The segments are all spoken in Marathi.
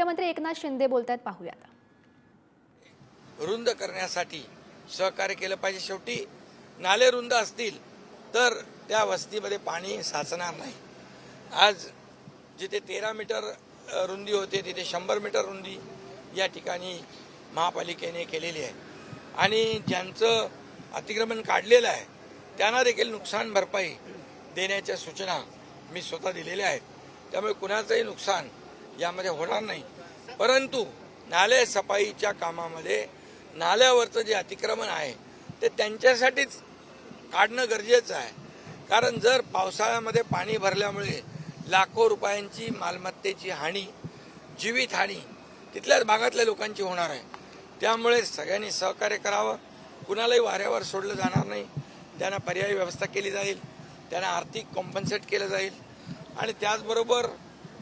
मुख्यमंत्री एकनाथ शिंदे बोलतायत पाहूयात रुंद करण्यासाठी सहकार्य केलं पाहिजे. शेवटी नाले रुंद असतील तर त्या वस्तीमध्ये पाणी साचणार नाही. आज जिथे तेरा मीटर रुंदी होते तिथे शंभर मीटर रुंदी या ठिकाणी महापालिकेने केलेली आहे. आणि ज्यांचं अतिक्रमण काढलेलं आहे त्यांना देखील नुकसान भरपाई देण्याच्या सूचना मी स्वतः दिलेल्या आहेत. त्यामुळे कुणाचंही नुकसान यामध्ये होणार नाही. परंतु नाले सफाईच्या कामामध्ये नाल्यावरचं जे अतिक्रमण आहे ते त्यांच्यासाठीच काढणं गरजेचं आहे. कारण जर पावसाळ्यामध्ये पाणी भरल्यामुळे लाखो रुपयांची मालमत्तेची हानी जीवित हानी तिथल्याच भागातल्या लोकांची होणार आहे. त्यामुळे सगळ्यांनी सहकार्य करावं. कुणालाही वाऱ्यावर सोडलं जाणार नाही. त्यांना पर्यायी व्यवस्था केली जाईल. त्यांना आर्थिक कॉम्पन्सेट केलं जाईल. आणि त्याचबरोबर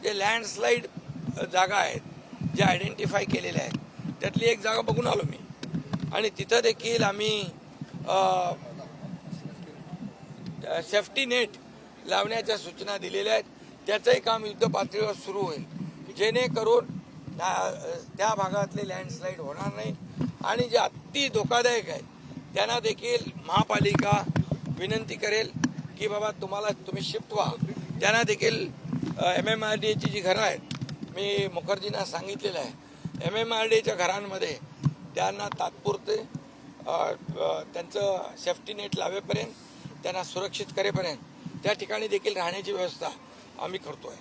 जे लँडस्लाईड जागा आहेत ज्या आयडेंटिफाय केलेल्या आहेत. त्यातली एक जागा बघून आलो मी. आणि तिथं देखील आम्ही सेफ्टी नेट लावण्याच्या सूचना दिलेल्या आहेत. त्याचंही काम युद्ध पातळीवर सुरू होईल. जेणेकरून त्या भागातले लँडस्लाईड होणार नाही. आणि जे अति धोकादायक आहेत त्यांना देखील महापालिका विनंती करेल की बाबा तुम्हाला तुम्ही शिफ्ट व्हा. त्यांना देखील एम एम आर डी एची जी घरं आहेत मी मुखर्जींना सांगितलेलं आहे. एम एम आर डी एच्या घरांमध्ये त्यांना तात्पुरते त्यांचं सेफ्टी नेट लावेपर्यंत त्यांना सुरक्षित करेपर्यंत त्या ठिकाणी देखील राहण्याची व्यवस्था आम्ही करतोय.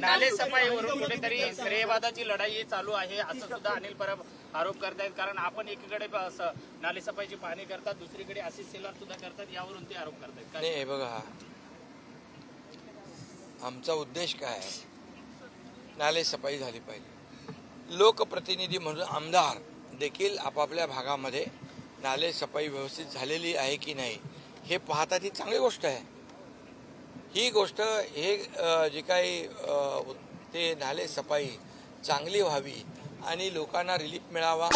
नाले सफाईवरून कुठेतरी श्रेयवादाची लढाई चालू आहे असं सुद्धा अनिल परब आरोप करतायत. कारण आपण एकीकडे ब- असं नाले सफाईची पाहणी करतात दुसरीकडे असिस्ट सेलर सुद्धा करतात यावरून ते आरोप करतायत. काय? नाही हे बघा. आमचा उद्देश काय आहे? नाले सफाई झाली पाहिजे. लोकप्रतिनिधी म्हणून आमदार देखील आपापल्या भागामध्ये नाले सफाई व्यवस्थित झालेली आहे की नाही हे पाहता ती चांगली गोष्ट आहे. ही गोष्ट हे जे काही ते नाले सफाई चांगली व्हावी आणि लोकांना रिलीफ मिळावा.